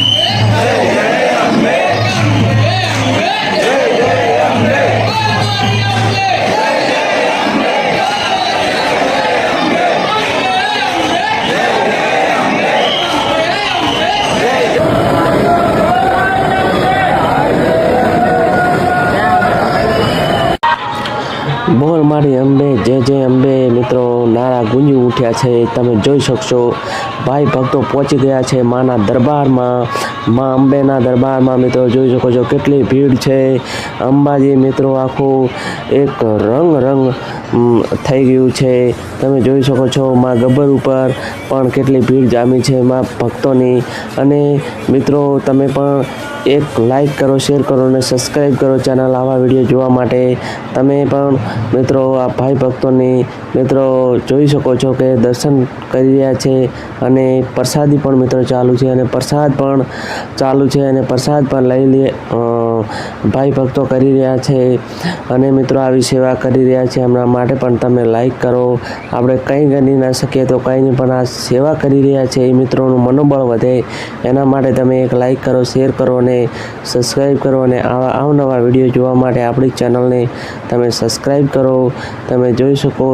Yeah. બોલ મારી અંબે, જે જે અંબે મિત્રો નારા ગુંજી ઉઠ્યા છે, તમે જોઈ શકશો. ભાઈ ભક્તો પહોંચી ગયા છે માના દરબારમાં. મા અંબેના દરબારમાં મિત્રો જોઈ શકો છો કેટલી ભીડ છે. અંબાજી મિત્રો આખું એક રંગ રંગ થઈ ગયું છે. તમે જોઈ શકો છો, મા ગબ્બર ઉપર પણ કેટલી ભીડ જામી છે મા ભક્તોની. અને મિત્રો, તમે પણ એક લાઈક કરો શેર કરો અને સબસ્ક્રાઈબ કરો ચેનલ આવા વીડિયો જોવા માટે. તમે પણ, મિત્રો, આ ભાઈ ભક્તોની, મિત્રો, જોઈ શકો છો કે દર્શન કરી રહ્યા છે. અને પ્રસાદી પણ, મિત્રો, ચાલુ છે. અને પ્રસાદ પણ ચાલુ છે. અને પ્રસાદ પણ લઈ લે ભાઈ ભક્તો કરી રહ્યા છે અને મિત્રો આવી સેવા કરી રહ્યા છે. એમના માટે પણ તમે લાઈક કરો. આપણે કંઈ ગણી ના શકીએ તો કંઈ નહીં, પણ આ સેવા કરી રહ્યા છે એ મિત્રોનું મનોબળ વધે. એના માટે તમે એક લાઈક કરો શેર કરો અને સબસ્ક્રાઈબ કરો અને આવા અવનવા વીડિયો જોવા માટે આપણી ચેનલને તમે સબસ્ક્રાઈબ કરો. તમે જોઈ શકો